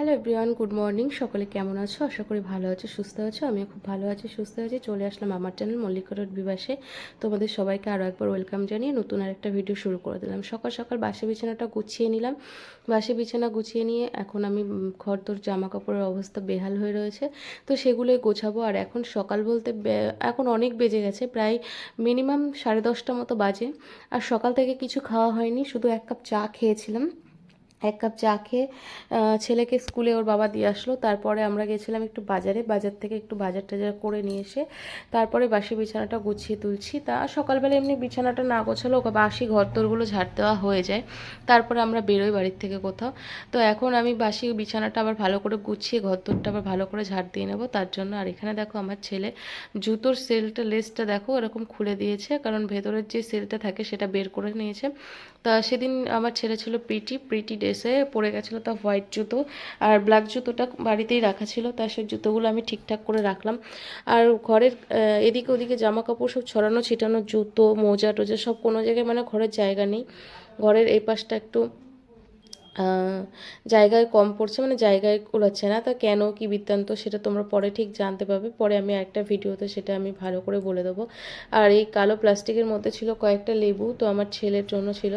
Hello everyone good morning সকলে কেমন আছো? আশা করি ভালো আছো সুস্থ আছো। আমিও খুব ভালো আছি সুস্থ আছি। চলে আসলাম আমার চ্যানেল মল্লিকা রোড বিবাসে। তোমাদের সবাইকে আরও একবার ওয়েলকাম জানিয়ে নতুন আরেকটা ভিডিও শুরু করে দিলাম। সকাল সকাল বাসি বিছানাটা গুছিয়ে নিলাম। বাসি বিছানা গুছিয়ে নিয়ে এখন আমি উম, ঘর তোর জামা কাপড়ের অবস্থা বেহাল হয়ে রয়েছে। তো সেগুলোই গোছাবো। আর এখন সকাল বলতে এখন অনেক বেজে গেছে প্রায় মিনিমাম সাড়ে দশটা মতো বাজে। আর সকাল থেকে কিছু খাওয়া হয়নি শুধু এক কাপ চা খেয়েছিলাম। এক কাপ চা খেয়ে ছেলেকে স্কুলে ওর বাবা দিয়ে আসলো। তারপরে আমরা গেছিলাম একটু বাজারে। বাজার থেকে একটু বাজার টাজার করে নিয়ে এসে তারপরে বাসি বিছানাটা গুছিয়ে তুলছি। তা সকালবেলা এমনি বিছানাটা না গোছালো ওকে বাসি ঘর তোরগুলো ঝাড় দেওয়া হয়ে যায়। তারপরে আমরা বেরোই বাড়ির থেকে কোথাও। তো এখন আমি বাসি বিছানাটা আবার ভালো করে গুছিয়ে ঘর তোরটা আবার ভালো করে ঝাড় দিয়ে নেব। তার জন্য আর এখানে দেখো আমার ছেলে জুতোর সেলটা লেসটা দেখো এরকম খুলে দিয়েছে। কারণ ভেতরের যে সেলটা থাকে সেটা বের করে নিয়েছে। তা সেদিন আমার ছেলে ছিল প্রিটি প্রিটি ড্রেসে পরে গেছিল তা হোয়াইট জুতো আর ব্ল্যাক জুতোটা বাড়িতেই রাখা ছিল, তা সেই জুতোগুলো আমি ঠিকঠাক করে রাখলাম। আর ঘরের এদিকে ওদিকে জামা কাপড় সব ছড়ানো, ছিটানো, জুতো মোজা টোজা সব কোনো জায়গায় মানে ঘরের জায়গা নেই। ঘরের এই পাশটা একটু জায়গায় কম পড়ছে মানে জায়গায় কুলাচ্ছে না। তা কেন, কি বৃত্তান্ত, সেটা তোমরা পরে ঠিক জানতে পারবে। পরে আমি একটা ভিডিওতে সেটা আমি ভালো করে বলে দেবো। আর এই কালো প্লাস্টিকের মধ্যে ছিল কয়েকটা লেবু, তো আমার ছেলের জন্য ছিল।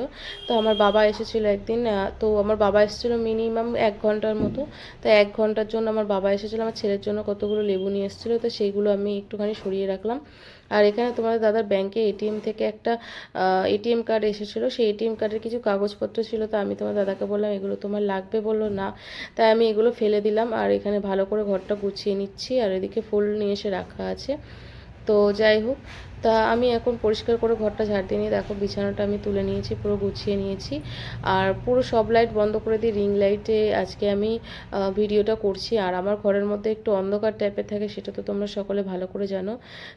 তো আমার বাবা এসেছিল একদিন তো আমার বাবা এসেছিল মিনিমাম এক ঘণ্টার মতো। তো এক ঘণ্টার জন্য আমার বাবা এসেছিল, আমার ছেলের জন্য কতগুলো লেবু নিয়ে এসেছিল, তো সেইগুলো আমি একটুখানি সরিয়ে রাখলাম। আর এখানে তোমাদের দাদার ব্যাংকে এটিএম থেকে একটা এটিএম কার্ড এসেছিল। সেই এটিএম কার্ডের কিছু কাগজপত্র ছিল, তো আমি তোমার দাদাকে বললাম, এগুলো তোমার লাগবে? বলল, না। তাই আমি এগুলো ফেলে দিলাম। আর এখানে ভালো করে ঘরটা গুছিয়ে নিচ্ছি। আর এদিকে ফুল নিয়ে এসে রাখা আছে। তো যাই হোক তা আমি এখন পরিষ্কার করে ঘরটা ঝাড় দিয়ে নিয়ে, দেখো বিছানাটা আমি তুলে নিয়েছি, পুরো গুছিয়ে নিয়েছি। আর পুরো সব লাইট বন্ধ করে দিয়ে রিং লাইটে আজকে আমি ভিডিওটা করছি। আর আমার ঘরের মধ্যে একটু অন্ধকার টাইপের থাকে, সেটা তো তোমরা সকলে ভালো করে জানো।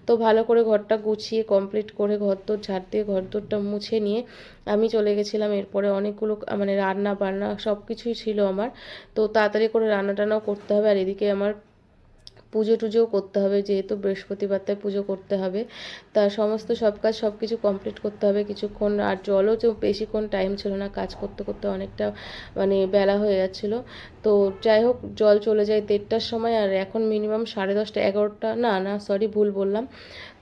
তো ভালো করে ঘরটা গুছিয়ে কমপ্লিট করে ঘর তোর ঝাড় দিয়ে ঘর তোরটা মুছে নিয়ে আমি চলে গেছিলাম। এরপরে অনেকগুলো মানে রান্না বান্না সব কিছুই ছিল আমার। তো তাড়াতাড়ি করে রান্না টান্নাও করতে হবে। আর এদিকে আমার পুজো টুজোও করতে হবে, যেহেতু বৃহস্পতিবারটায় পুজো করতে হবে। তা সমস্ত সব কাজ সব কিছু কমপ্লিট করতে হবে। কিছুক্ষণ আর জলও তো বেশিক্ষণ টাইম ছিল না, কাজ করতে করতে অনেকটা মানে বেলা হয়ে যাচ্ছিল। তো যাই হোক, জল চলে যায় দেড়টার সময়, আর এখন মিনিমাম সাড়ে দশটা, এগারোটা, না না সরি ভুল বললাম।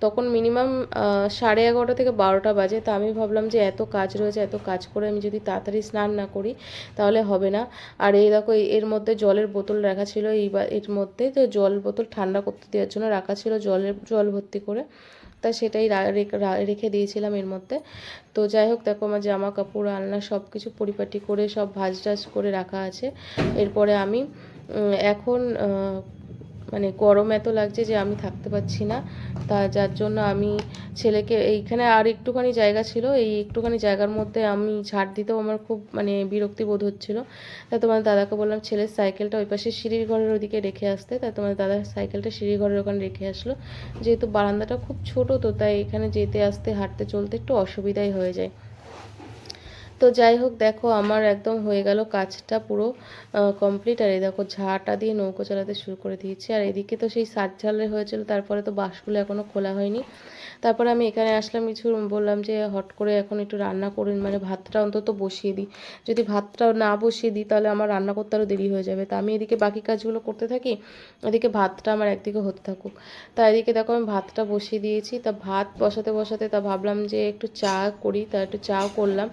তখন মিনিমাম সাড়ে এগারোটা থেকে বারোটা বাজে। তা আমি ভাবলাম যে এত কাজ রয়েছে, এত কাজ করে আমি যদি তাড়াতাড়ি স্নান না করি, তাহলে হবে না। আর এই দেখো এর মধ্যে জলের বোতল রাখা ছিল, এই এর মধ্যে। তো জল বোতল ঠান্ডা করতে দেওয়ার জন্য রাখা ছিল জলের, জল ভর্তি করে। তা সেটাই রেখে- দিয়েছিলাম এর মধ্যে। তো যাই হোক, দেখো আমার জামা কাপড়, আলনা সব কিছু পরিপাটি করে, সব ভাজ টাজ করে রাখা আছে। এরপরে আমি এখন মানে গরম এত লাগছে যে আমি থাকতে পারছি না। তা যার জন্য আমি ছেলেকে এইখানে আর একটুখানি জায়গা ছিল, এই একটুখানি জায়গার মধ্যে আমি ঝাড় দিতেও আমার খুব মানে বিরক্তি বোধ হচ্ছিল। তা তোমার দাদাকে বললাম, ছেলের সাইকেলটা ওই পাশে সিঁড়ির ঘরের ওদিকে রেখে আসতে। তা তোমার দাদার সাইকেলটা সিঁড়ির ঘরের ওখানে রেখে আসলো। যেহেতু বারান্দাটা খুব ছোট তো, তাই এখানে যেতে, আসতে, হাঁটতে, চলতে একটু অসুবিধাই হয়ে যায়। তো যাই হোক, দেখো আমার একদম হয়ে গেল কাজটা পুরো কমপ্লিট আর এই দেখো ঝাঁটা দিয়ে নৌকো চালাতে শুরু করে দিয়েছি। আর এদিকে তো সেই সাত ঝালে হয়েছিল, তারপরে তো বাসগুলো এখনও খোলা হয়নি। তারপরে আমি এখানে আসলাম, কিছু বললাম যে হট করে এখন একটু রান্না করুন মানে ভাতটা অন্তত বসিয়ে দিই। যদি ভাতটা না বসিয়ে দিই, তাহলে আমার রান্না করতে আরও দেরি হয়ে যাবে। তা আমি এদিকে বাকি কাজগুলো করতে থাকি, এদিকে ভাতটা আমার একদিকে হতে থাকুক। তা এদিকে দেখো আমি ভাতটা বসিয়ে দিয়েছি। তা ভাত বসাতে বসাতে তা ভাবলাম যে একটু চা করি, তা একটু চা করলাম।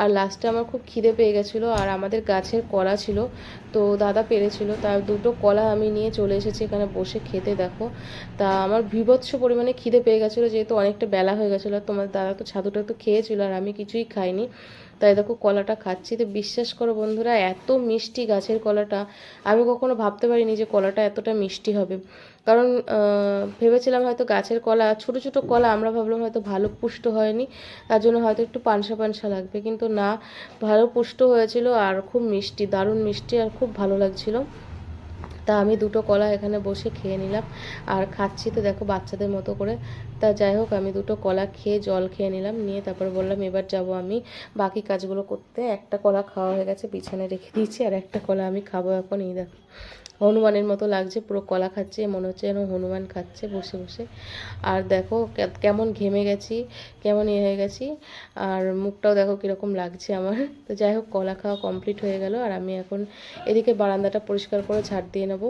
আর লাস্টে আমার খুব খিদে পেয়ে গেছিল আর আমাদের গাছের কলা ছিল, তো দাদা পেরেছিল তার দুটো কলা আমি নিয়ে চলে এসেছি এখানে বসে খেতে দেখো। তা আমার বিভৎস পরিমাণে খিদে পেয়ে গেছিল, যেহেতু অনেকটা বেলা হয়ে গেছিল তোমার দাদা তো ছাদুটা তো খেয়েছিল আর আমি কিছুই খাইনি। তাই দেখো কলাটা খাচ্ছি। তো বিশ্বাস করো বন্ধুরা, এত মিষ্টি গাছের কলাটা। আমি কখনো ভাবতে পারিনি যে কলাটা এতটা মিষ্টি হবে। কারণ ভেবেছিলাম হয়তো গাছের কলা, ছোট ছোট কলা আমরা ভাবলাম হয়তো ভালো পুষ্ট হয়নি। তার জন্য হয়তো একটু পানসা পানসা লাগবে। কিন্তু না, ভালো পুষ্ট হয়েছিল আর খুব মিষ্টি, দারুণ মিষ্টি আর খুব ভালো লাগছিল। তা আমি দুটো কলা এখানে বসে খেয়ে নিলাম। আর খাচ্ছি তো দেখো বাচ্চাদের মতো করে। তা যাই হোক, আমি দুটো কলা খেয়ে জল খেয়ে নিলাম, নিয়ে তারপর বললাম এবার যাব আমি। বাকি কাজগুলো করতে, একটা কলা খাওয়া হয়ে গেছে, বিছানায় রেখে দিয়েছি, আর একটা কলা আমি খাব এখন, এই দেখো। হনুমানের মতো লাগছে, পুরো কলা খাচ্ছে, মনে হচ্ছে যেন হনুমান খাচ্ছে বসে বসে। আর দেখো কেমন ঘেমে গেছি, কেমন ইয়ে হয়ে গেছি, আর মুখটাও দেখো কীরকম লাগছে আমার। তো যাই হোক, কলা খাওয়া কমপ্লিট হয়ে গেল, আর আমি এখন এদিকে বারান্দাটা পরিষ্কার করে ঝাড় দিয়ে নেব।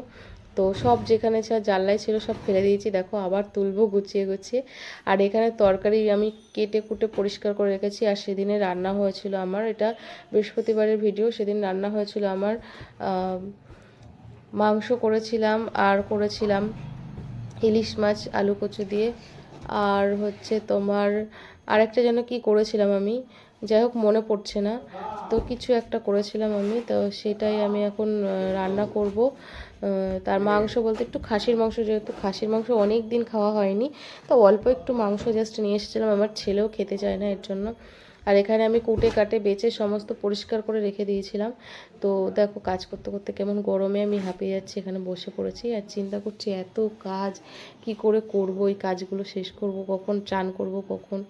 তো সব যেখানে যা জানলায় ছিল সব ফেলে দিয়েছি, দেখো আবার তুলবো গুছিয়ে গুছিয়ে। আর এখানে তরকারি আমি কেটে কুটে পরিষ্কার করে রেখেছি, আর সেদিনে রান্না হয়েছিল আমার, এটা বৃহস্পতিবারের ভিডিও সেদিন রান্না হয়েছিল আমার মাংস করেছিলাম, আর করেছিলাম ইলিশ মাছ, আলু কচু দিয়ে। আর হচ্ছে তোমার আরেকটা যেন কি করেছিলাম আমি, যাই হোক মনে পড়ছে না। তো কিছু একটা করেছিলাম আমি, তো সেটাই আমি এখন রান্না করব। তার মাংস বলতে একটু খাসির মাংস, যেহেতু খাসির মাংস অনেক দিন খাওয়া হয়নি, তো অল্প একটু মাংস জাস্ট নিয়ে এসেছিলাম। আমার ছেলেও খেতে চায় না এর জন্য। আর এখানে আমি কুটে কাটে বেছে সমস্ত পরিষ্কার করে রেখে দিয়েছিলাম। তো দেখো কাজ করতে করতে কেমন গরমে আমি হাঁপিয়ে যাচ্ছি, এখানে বসে পড়েছি। আর চিন্তা করছি এত কাজ, কি করে করব? এই কাজগুলো শেষ করব কখন? চান করব কখন?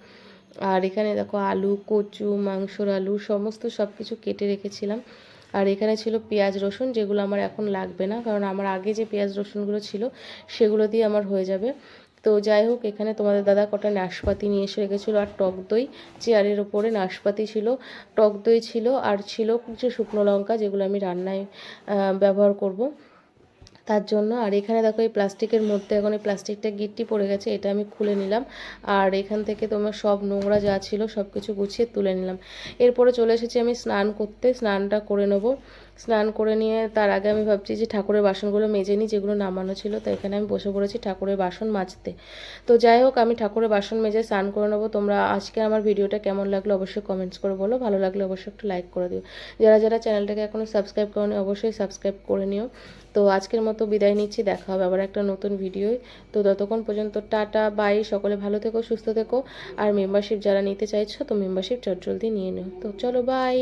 আর এখানে দেখো আলু, কচু, মাংসর আলু সমস্ত সব কিছু কেটে রেখেছিলাম। আর এখানে ছিল পেঁয়াজ, রসুন, যেগুলো আমার এখন লাগবে না, কারণ আমার আগে যে পেঁয়াজ, রসুনগুলো ছিল সেগুলো দিয়ে আমার হয়ে যাবে। তো যাই হোক, এখানে তোমাদের দাদা কটা নাশপাতি নিয়ে এসে রেখেছিলো আর টক দই। চেয়ারের ওপরে নাশপাতি ছিল, টক দই ছিল আর ছিল কিছু শুকনো লঙ্কা যেগুলো আমি রান্নায় ব্যবহার করব। তার জন্য আর এখানে দেখো এই প্লাস্টিকের মধ্যে এখন এই প্লাস্টিকটা গিট্টি পড়ে গেছে, এটা আমি খুলে নিলাম। আর এখান থেকে তোমার সব নোংরা যা ছিল সব কিছু গুছিয়ে তুলে নিলাম। এরপরে চলে এসেছি আমি স্নান করতে, স্নানটা করে নেব। স্নান করে নিয়ে, তার আগে আমি ভাবছি যে ঠাকুরের বাসনগুলো মেজে নিই, যেগুলো নামানো ছিল তো এখানে আমি বসে পড়েছি ঠাকুরের বাসন মাজতে। তো যাই হোক, আমি ঠাকুরের বাসন মেজে স্নান করে নেব। তোমরা আজকে আমার ভিডিওটা কেমন লাগল অবশ্যই কমেন্টস করে বলো। ভালো লাগলে অবশ্যই একটু লাইক করে দিও। যারা যারা চ্যানেলটাকে এখনও সাবস্ক্রাইব করোনি, অবশ্যই সাবস্ক্রাইব করে নিও। তো আজকের মতো বিদায় নিচ্ছি, দেখা হবে আবার একটা নতুন ভিডিও তো ততক্ষণ পর্যন্ত টাটা বাই সকলে ভালো থেকো, সুস্থ থেকো। আর মেম্বারশিপ যারা নিতে চাইছো, তো মেম্বারশিপ চটজলদি নিয়ে নিও। তো চলো বাই